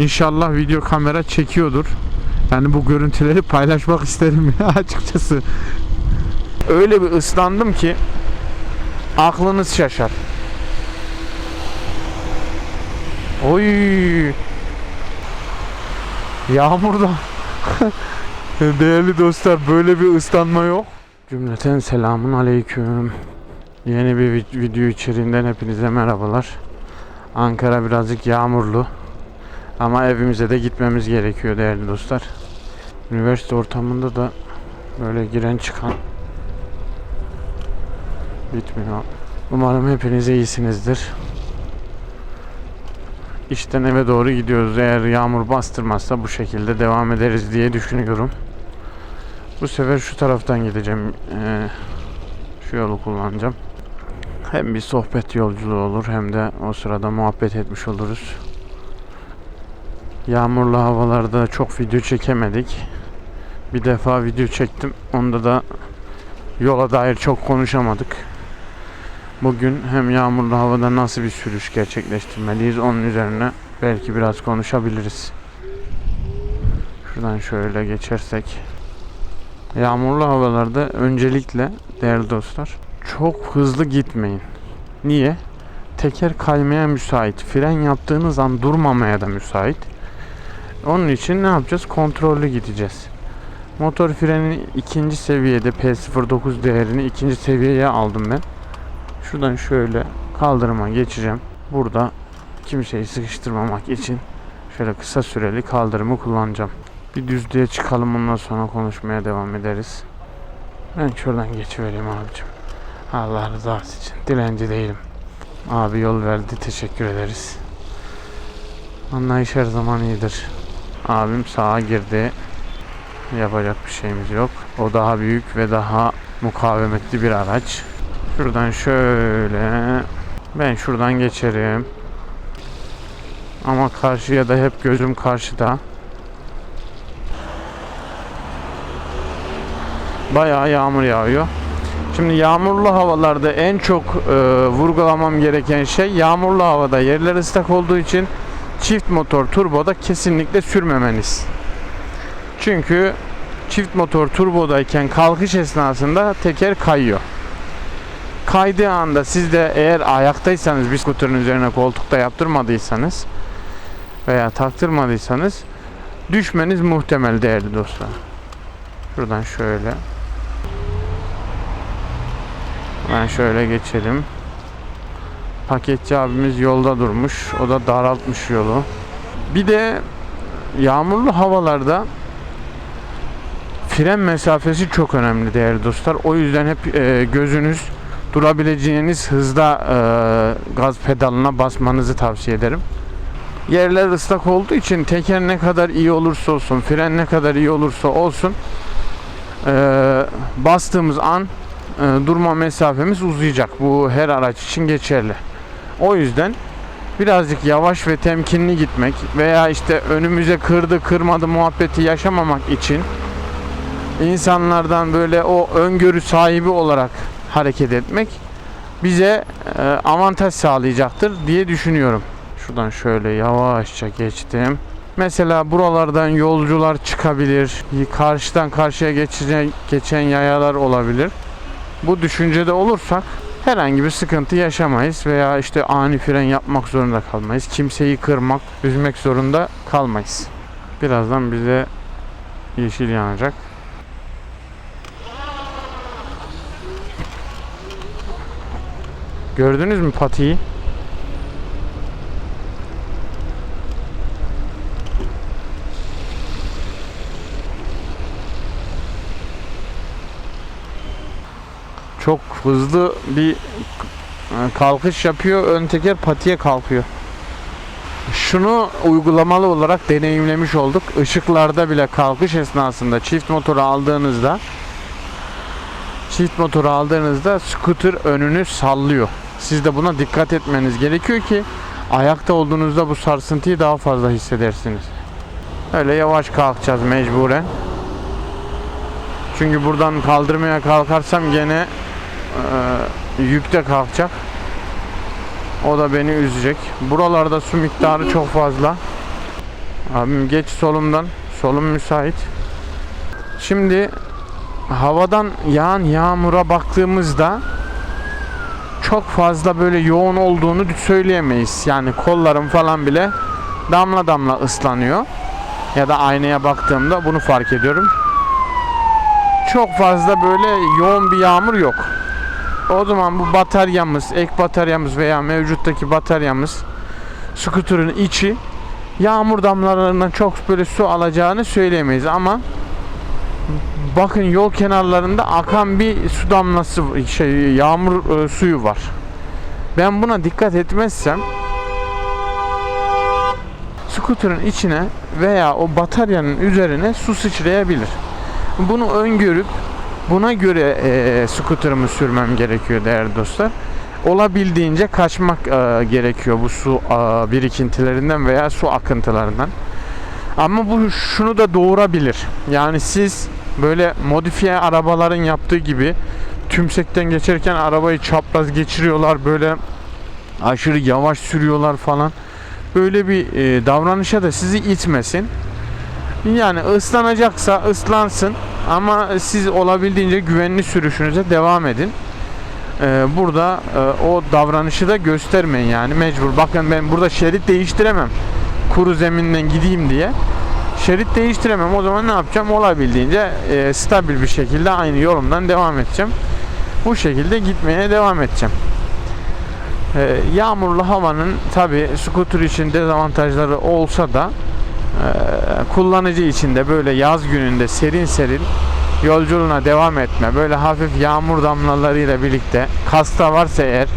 İnşallah video kamera çekiyordur. Yani bu görüntüleri paylaşmak isterim ya açıkçası. Öyle bir ıslandım ki aklınız şaşar. Oy. Yağmurda. Değerli dostlar böyle bir ıslanma yok. Cümleten selamun aleyküm. Yeni bir vid- video içeriğinden hepinize merhabalar. Ankara birazcık yağmurlu. Ama evimize de gitmemiz gerekiyor değerli dostlar. Üniversite ortamında da böyle giren çıkan bitmiyor. Umarım hepiniz iyisinizdir. İşten eve doğru gidiyoruz. Eğer yağmur bastırmazsa bu şekilde devam ederiz diye düşünüyorum. Bu sefer şu taraftan gideceğim. Ee, şu yolu kullanacağım. Hem bir sohbet yolculuğu olur hem de o sırada muhabbet etmiş oluruz. Yağmurlu havalarda çok video çekemedik. Bir defa video çektim. Onda da yola dair çok konuşamadık. Bugün hem yağmurlu havada nasıl bir sürüş gerçekleştirmeliyiz onun üzerine belki biraz konuşabiliriz. Şuradan şöyle geçersek. Yağmurlu havalarda öncelikle değerli dostlar çok hızlı gitmeyin. Niye? Teker kaymaya müsait. Fren yaptığınız an durmamaya da müsait. Onun için ne yapacağız? Kontrollü gideceğiz. Motor freni ikinci seviyede P09 değerini ikinci seviyeye aldım ben. Şuradan şöyle kaldırıma geçeceğim. Burada kimseyi sıkıştırmamak için şöyle kısa süreli kaldırımı kullanacağım. Bir düzlüğe çıkalım ondan sonra konuşmaya devam ederiz. Ben şuradan geçivereyim abicim. Allah rızası için. Dilenci değilim. Abi yol verdi. Teşekkür ederiz. Anlayış her zaman iyidir. Abim sağa girdi. Yapacak bir şeyimiz yok. O daha büyük ve daha mukavemetli bir araç. Şuradan şöyle. Ben şuradan geçerim. Ama karşıya da hep gözüm karşıda. Bayağı yağmur yağıyor. Şimdi yağmurlu havalarda en çok e, vurgulamam gereken şey yağmurlu havada yerler ıslak olduğu için çift motor turboda kesinlikle sürmemeniz. Çünkü çift motor turbodayken kalkış esnasında teker kayıyor. Kaydığı anda siz de eğer ayaktaysanız bir skuterın üzerine koltukta yaptırmadıysanız veya taktırmadıysanız düşmeniz muhtemel değerli dostlar. Şuradan şöyle ben şöyle geçelim. Paketçi abimiz yolda durmuş. O da daraltmış yolu. Bir de yağmurlu havalarda fren mesafesi çok önemli değerli dostlar. O yüzden hep e, gözünüz durabileceğiniz hızda e, gaz pedalına basmanızı tavsiye ederim. Yerler ıslak olduğu için teker ne kadar iyi olursa olsun, fren ne kadar iyi olursa olsun e, bastığımız an e, durma mesafemiz uzayacak. Bu her araç için geçerli. O yüzden birazcık yavaş ve temkinli gitmek veya işte önümüze kırdı kırmadı muhabbeti yaşamamak için insanlardan böyle o öngörü sahibi olarak hareket etmek bize e, avantaj sağlayacaktır diye düşünüyorum. Şuradan şöyle yavaşça geçtim. Mesela buralardan yolcular çıkabilir. Karşıdan karşıya geçecek, geçen yayalar olabilir. Bu düşüncede olursak herhangi bir sıkıntı yaşamayız veya işte ani fren yapmak zorunda kalmayız. Kimseyi kırmak, üzmek zorunda kalmayız. Birazdan bize yeşil yanacak. Gördünüz mü patiyi? Çok hızlı bir e, kalkış yapıyor. Ön teker patiye kalkıyor. Şunu uygulamalı olarak deneyimlemiş olduk. Işıklarda bile kalkış esnasında çift motoru aldığınızda çift motoru aldığınızda scooter önünü sallıyor. Siz de buna dikkat etmeniz gerekiyor ki ayakta olduğunuzda bu sarsıntıyı daha fazla hissedersiniz. Öyle yavaş kalkacağız mecburen. Çünkü buradan kaldırmaya kalkarsam gene e, yükte kalkacak. O da beni üzecek. Buralarda su miktarı çok fazla. Abim geç solumdan. Solum müsait. Şimdi havadan yağan yağmura baktığımızda çok fazla böyle yoğun olduğunu söyleyemeyiz. Yani kollarım falan bile damla damla ıslanıyor. Ya da aynaya baktığımda bunu fark ediyorum. Çok fazla böyle yoğun bir yağmur yok. O zaman bu bataryamız, ek bataryamız veya mevcuttaki bataryamız skuterın içi yağmur damlalarından çok böyle su alacağını söyleyemeyiz ama bakın yol kenarlarında akan bir su damlası şey yağmur e, suyu var. Ben buna dikkat etmezsem skuterın içine veya o bataryanın üzerine su sıçrayabilir. Bunu öngörüp buna göre e, skuterımı sürmem gerekiyor değerli dostlar. Olabildiğince kaçmak e, gerekiyor bu su e, birikintilerinden veya su akıntılarından. Ama bu şunu da doğurabilir. Yani siz böyle modifiye arabaların yaptığı gibi tümsekten geçerken arabayı çapraz geçiriyorlar böyle aşırı yavaş sürüyorlar falan. Böyle bir e, davranışa da sizi itmesin. Yani ıslanacaksa ıslansın ama siz olabildiğince güvenli sürüşünüze devam edin. Ee, burada e, o davranışı da göstermeyin yani mecbur. Bakın ben burada şerit değiştiremem. Kuru zeminden gideyim diye. Şerit değiştiremem. O zaman ne yapacağım? Olabildiğince e, stabil bir şekilde aynı yolumdan devam edeceğim. Bu şekilde gitmeye devam edeceğim. Ee, yağmurlu havanın tabi scooter için dezavantajları olsa da kullanıcı için de böyle yaz gününde serin serin yolculuğuna devam etme böyle hafif yağmur damlalarıyla birlikte kasta varsa eğer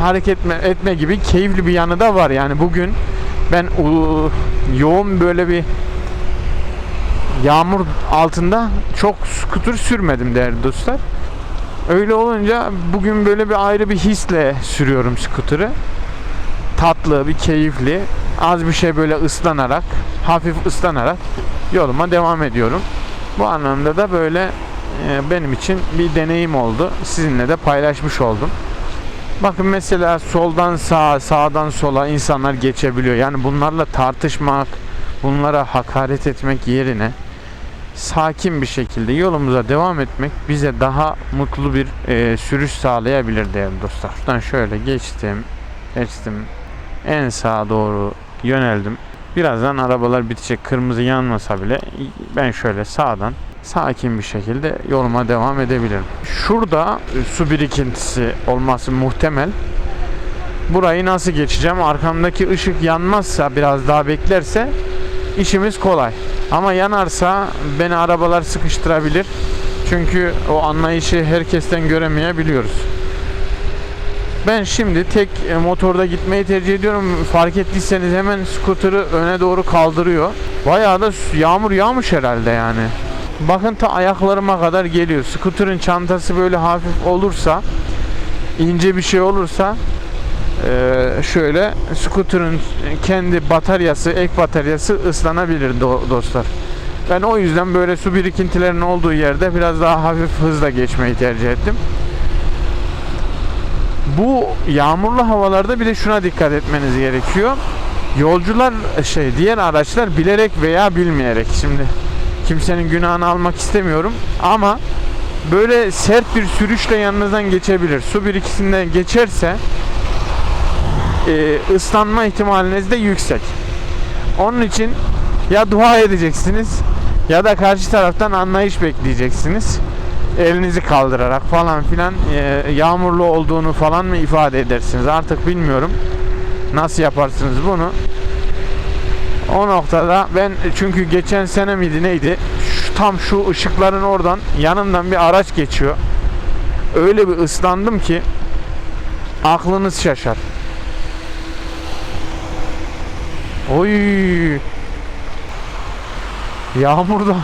hareket etme, etme gibi keyifli bir yanı da var. Yani bugün ben yoğun böyle bir yağmur altında çok skuter sürmedim değerli dostlar. Öyle olunca bugün böyle bir ayrı bir hisle sürüyorum skuterı tatlı bir keyifli az bir şey böyle ıslanarak hafif ıslanarak yoluma devam ediyorum bu anlamda da böyle e, benim için bir deneyim oldu. Sizinle de paylaşmış oldum. Bakın mesela soldan sağa, sağdan sola insanlar geçebiliyor. Yani bunlarla tartışmak, bunlara hakaret etmek yerine sakin bir şekilde yolumuza devam etmek bize daha mutlu bir e, sürüş sağlayabilir değerli dostlar. Buradan şöyle geçtim, geçtim. En sağa doğru yöneldim. Birazdan arabalar bitecek. Kırmızı yanmasa bile ben şöyle sağdan sakin bir şekilde yoluma devam edebilirim. Şurada e, su birikintisi olması muhtemel. Burayı nasıl geçeceğim? Arkamdaki ışık yanmazsa biraz daha beklerse işimiz kolay. Ama yanarsa beni arabalar sıkıştırabilir. Çünkü o anlayışı herkesten göremeyebiliyoruz. Ben şimdi tek e, motorda gitmeyi tercih ediyorum. Fark ettiyseniz hemen skuterı öne doğru kaldırıyor. Bayağı da yağmur yağmış herhalde yani. Bakın ta ayaklarıma kadar geliyor. Skuterın çantası böyle hafif olursa, ince bir şey olursa e, şöyle skuterın kendi bataryası, ek bataryası ıslanabilir do- dostlar. Ben o yüzden böyle su birikintilerinin olduğu yerde biraz daha hafif hızla geçmeyi tercih ettim. Bu yağmurlu havalarda bir de şuna dikkat etmeniz gerekiyor. Yolcular şey diğer araçlar bilerek veya bilmeyerek şimdi kimsenin günahını almak istemiyorum ama böyle sert bir sürüşle yanınızdan geçebilir. Su birikisinden geçerse e, ıslanma ihtimaliniz de yüksek. Onun için ya dua edeceksiniz ya da karşı taraftan anlayış bekleyeceksiniz. Elinizi kaldırarak falan filan e, yağmurlu olduğunu falan mı ifade edersiniz artık bilmiyorum. Nasıl yaparsınız bunu? O noktada ben çünkü geçen sene miydi neydi? Şu, tam şu ışıkların oradan yanımdan bir araç geçiyor. Öyle bir ıslandım ki aklınız şaşar. Oy. Yağmurda.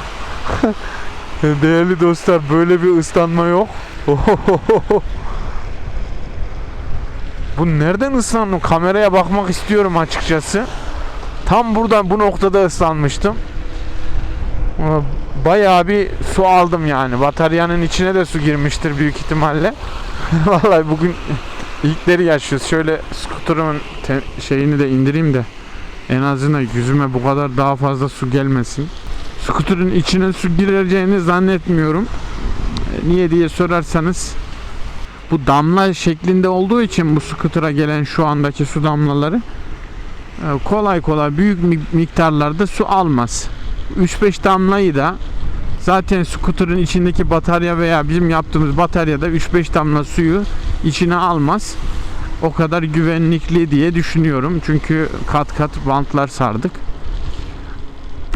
Değerli dostlar böyle bir ıslanma yok. Bu nereden ıslandım? Kameraya bakmak istiyorum açıkçası. Tam burada bu noktada ıslanmıştım. Bayağı bir su aldım yani. Bataryanın içine de su girmiştir büyük ihtimalle. Vallahi bugün ilkleri yaşıyoruz. Şöyle skuterumun te- şeyini de indireyim de En azından yüzüme bu kadar daha fazla su gelmesin. Skuterın içine su gireceğini zannetmiyorum. E, Niye diye sorarsanız bu damla şeklinde olduğu için bu skutura gelen şu andaki su damlaları e, kolay kolay büyük mi- miktarlarda su almaz. 3-5 damlayı da zaten skuterın içindeki batarya veya bizim yaptığımız bataryada 3-5 damla suyu içine almaz. O kadar güvenlikli diye düşünüyorum. Çünkü kat kat bantlar sardık.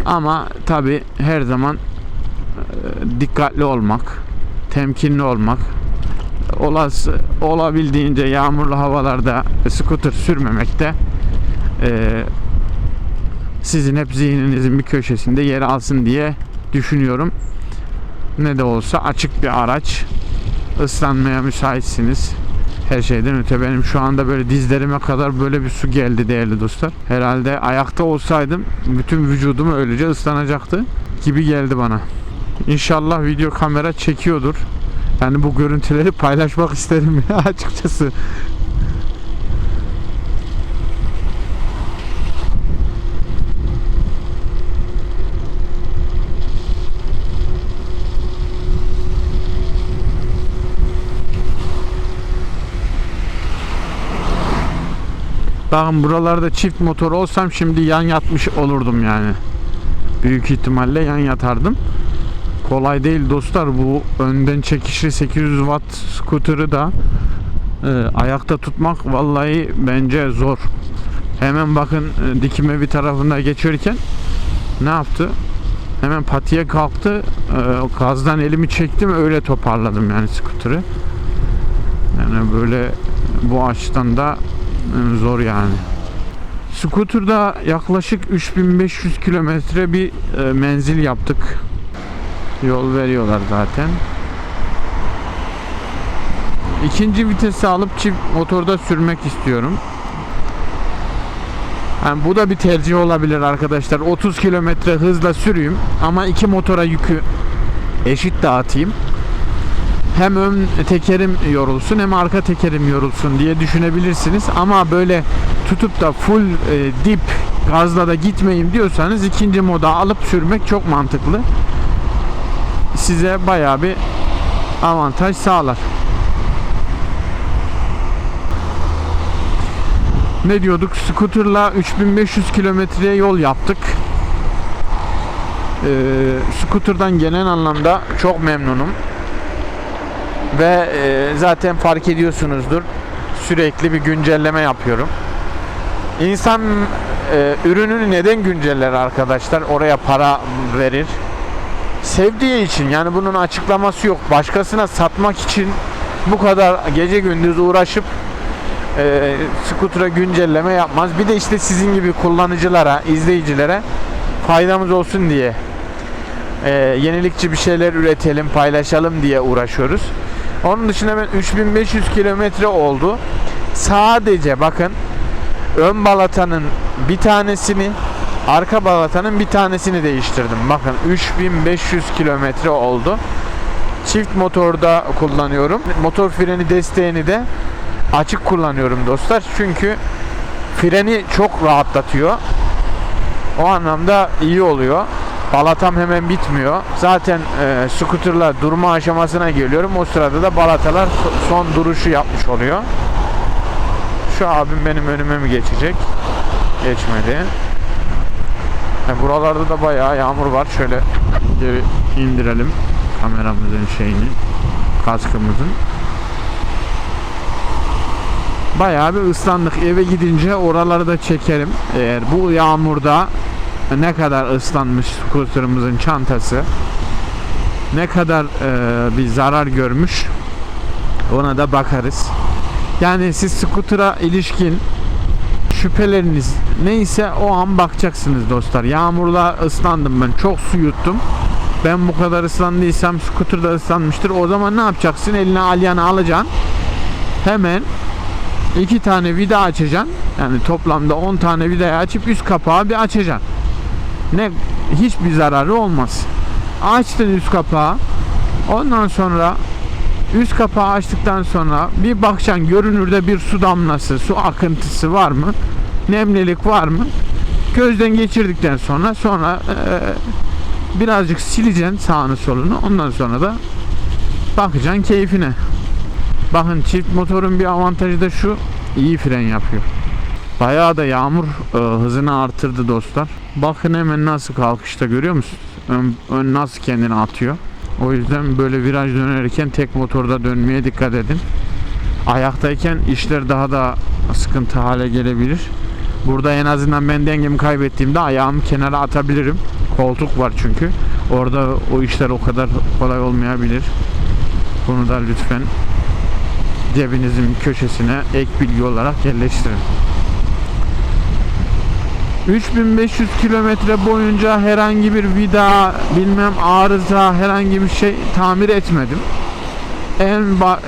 Ama tabi her zaman e, dikkatli olmak, temkinli olmak, olası olabildiğince yağmurlu havalarda scooter sürmemek de e, sizin hep zihninizin bir köşesinde yer alsın diye düşünüyorum. Ne de olsa açık bir araç. Islanmaya müsaitsiniz. Her şeyden öte benim şu anda böyle dizlerime kadar böyle bir su geldi değerli dostlar. Herhalde ayakta olsaydım bütün vücudum öylece ıslanacaktı gibi geldi bana. İnşallah video kamera çekiyordur. Yani bu görüntüleri paylaşmak isterim açıkçası. Bakın buralarda çift motor olsam şimdi yan yatmış olurdum yani. Büyük ihtimalle yan yatardım. Kolay değil dostlar bu önden çekişli 800 watt scooter'ı da e, ayakta tutmak vallahi bence zor. Hemen bakın e, dikime bir tarafında geçerken ne yaptı? Hemen patiye kalktı. E, gazdan elimi çektim öyle toparladım yani scooter'ı. Yani böyle bu açıdan da zor yani. Scooter'da yaklaşık 3500 kilometre bir e, menzil yaptık. Yol veriyorlar zaten. İkinci vitesi alıp çift motorda sürmek istiyorum. Yani bu da bir tercih olabilir arkadaşlar. 30 kilometre hızla süreyim ama iki motora yükü eşit dağıtayım. Hem ön tekerim yorulsun hem arka tekerim yorulsun diye düşünebilirsiniz. Ama böyle tutup da full e, dip gazla da gitmeyeyim diyorsanız ikinci moda alıp sürmek çok mantıklı. Size bayağı bir avantaj sağlar. Ne diyorduk? Scooter'la 3500 kilometre yol yaptık. Ee, scooter'dan genel anlamda çok memnunum. Ve e, zaten fark ediyorsunuzdur. Sürekli bir güncelleme yapıyorum. İnsan e, ürününü neden günceller arkadaşlar? Oraya para verir. Sevdiği için yani bunun açıklaması yok. Başkasına satmak için bu kadar gece gündüz uğraşıp e, skutura güncelleme yapmaz. Bir de işte sizin gibi kullanıcılara, izleyicilere faydamız olsun diye e, yenilikçi bir şeyler üretelim, paylaşalım diye uğraşıyoruz. Onun dışında ben 3500 kilometre oldu. Sadece bakın ön balatanın bir tanesini arka balatanın bir tanesini değiştirdim. Bakın 3500 kilometre oldu. Çift motorda kullanıyorum. Motor freni desteğini de açık kullanıyorum dostlar. Çünkü freni çok rahatlatıyor. O anlamda iyi oluyor. Balatam hemen bitmiyor. Zaten e, scooterla durma aşamasına geliyorum. O sırada da balatalar so- son duruşu yapmış oluyor. Şu abim benim önüme mi geçecek? Geçmedi. E, buralarda da bayağı yağmur var. Şöyle geri indirelim kameramızın şeyini, kaskımızın. Bayağı bir ıslandık. Eve gidince oraları da çekerim. Eğer bu yağmurda ne kadar ıslanmış scooter'ımızın çantası ne kadar e, bir zarar görmüş ona da bakarız. Yani siz scooter'a ilişkin şüpheleriniz neyse o an bakacaksınız dostlar. Yağmurla ıslandım ben. Çok su yuttum. Ben bu kadar ıslandıysam scooter da ıslanmıştır. O zaman ne yapacaksın? Eline alyanı alacaksın. Hemen iki tane vida açacaksın. Yani toplamda 10 tane vidayı açıp üst kapağı bir açacaksın. Ne hiçbir zararı olmaz. Açtın üst kapağı. Ondan sonra üst kapağı açtıktan sonra bir bakacaksın görünürde bir su damlası, su akıntısı var mı? Nemlilik var mı? gözden geçirdikten sonra sonra e, birazcık sileceksin sağını solunu ondan sonra da bakacaksın keyfine. Bakın çift motorun bir avantajı da şu iyi fren yapıyor. Bayağı da yağmur e, hızını artırdı dostlar. Bakın hemen nasıl kalkışta görüyor musunuz? Ön, ön nasıl kendini atıyor. O yüzden böyle viraj dönerken tek motorda dönmeye dikkat edin. Ayaktayken işler daha da sıkıntı hale gelebilir. Burada en azından ben dengemi kaybettiğimde ayağımı kenara atabilirim. Koltuk var çünkü. Orada o işler o kadar kolay olmayabilir. Bunu da lütfen cebinizin köşesine ek bilgi olarak yerleştirin. 3500 kilometre boyunca herhangi bir vida, bilmem arıza, herhangi bir şey tamir etmedim. En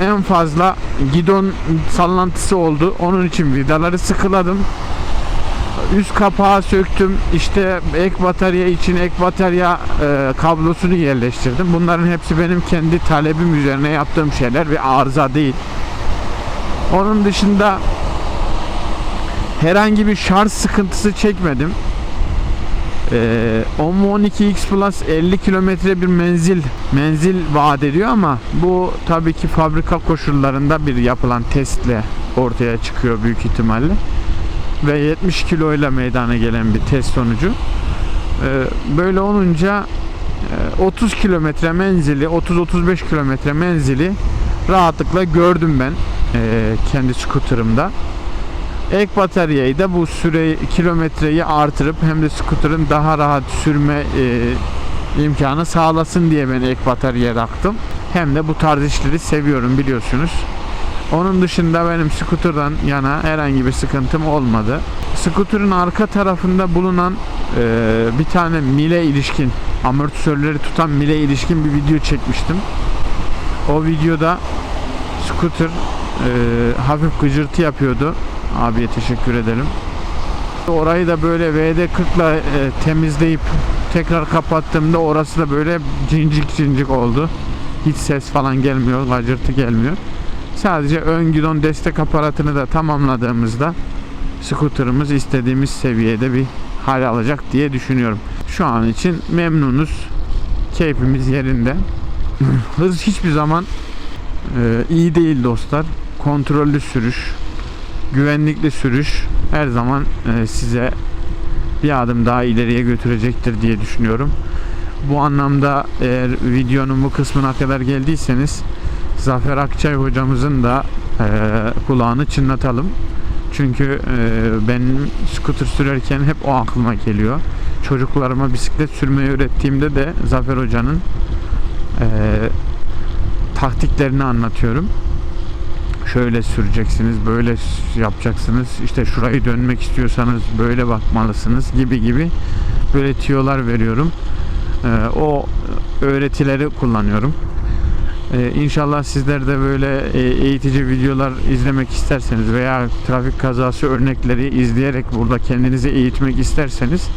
en fazla gidon sallantısı oldu. Onun için vidaları sıkıladım. Üst kapağı söktüm. İşte ek batarya için ek batarya e, kablosunu yerleştirdim. Bunların hepsi benim kendi talebim üzerine yaptığım şeyler ve arıza değil. Onun dışında herhangi bir şarj sıkıntısı çekmedim. Ee, Ommo 12X Plus 50 kilometre bir menzil menzil vaat ediyor ama bu tabii ki fabrika koşullarında bir yapılan testle ortaya çıkıyor büyük ihtimalle ve 70 kiloyla meydana gelen bir test sonucu. Ee, böyle olunca e, 30 kilometre menzili 30-35 kilometre menzili rahatlıkla gördüm ben e, kendi scooter'ımda. Ek bataryayı da bu süre kilometreyi artırıp hem de scooter'ın daha rahat sürme e, imkanı sağlasın diye ben ek bataryaya taktım. Hem de bu tarz işleri seviyorum biliyorsunuz. Onun dışında benim scooter'dan yana herhangi bir sıkıntım olmadı. Scooter'ın arka tarafında bulunan e, bir tane mile ilişkin amortisörleri tutan mile ilişkin bir video çekmiştim. O videoda scooter e, hafif gıcırtı yapıyordu. Abiye teşekkür edelim. Orayı da böyle VD40'la e, temizleyip tekrar kapattığımda orası da böyle cincik cincik oldu. Hiç ses falan gelmiyor, gacırtı gelmiyor. Sadece ön gidon destek aparatını da tamamladığımızda scooter'ımız istediğimiz seviyede bir hal alacak diye düşünüyorum. Şu an için memnunuz. Keyfimiz yerinde. Hız hiçbir zaman e, iyi değil dostlar. Kontrollü sürüş, güvenlikli sürüş her zaman e, size bir adım daha ileriye götürecektir diye düşünüyorum. Bu anlamda eğer videonun bu kısmına kadar geldiyseniz Zafer Akçay hocamızın da e, kulağını çınlatalım. Çünkü e, benim scooter sürerken hep o aklıma geliyor. Çocuklarıma bisiklet sürmeyi öğrettiğimde de Zafer hocanın e, taktiklerini anlatıyorum şöyle süreceksiniz, böyle yapacaksınız. İşte şurayı dönmek istiyorsanız böyle bakmalısınız gibi gibi böyle tiyolar veriyorum. Ee, o öğretileri kullanıyorum. Ee, inşallah sizler de böyle e, eğitici videolar izlemek isterseniz veya trafik kazası örnekleri izleyerek burada kendinizi eğitmek isterseniz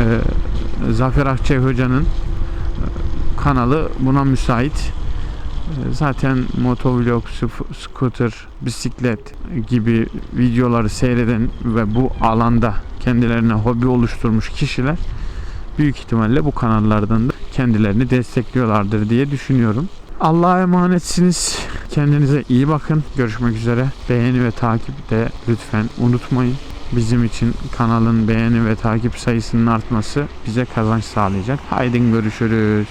e, Zafer Akçay Hoca'nın e, kanalı buna müsait. Zaten motovlog, scooter, bisiklet gibi videoları seyreden ve bu alanda kendilerine hobi oluşturmuş kişiler büyük ihtimalle bu kanallardan da kendilerini destekliyorlardır diye düşünüyorum. Allah'a emanetsiniz. Kendinize iyi bakın. Görüşmek üzere. Beğeni ve takip de lütfen unutmayın. Bizim için kanalın beğeni ve takip sayısının artması bize kazanç sağlayacak. Haydi görüşürüz.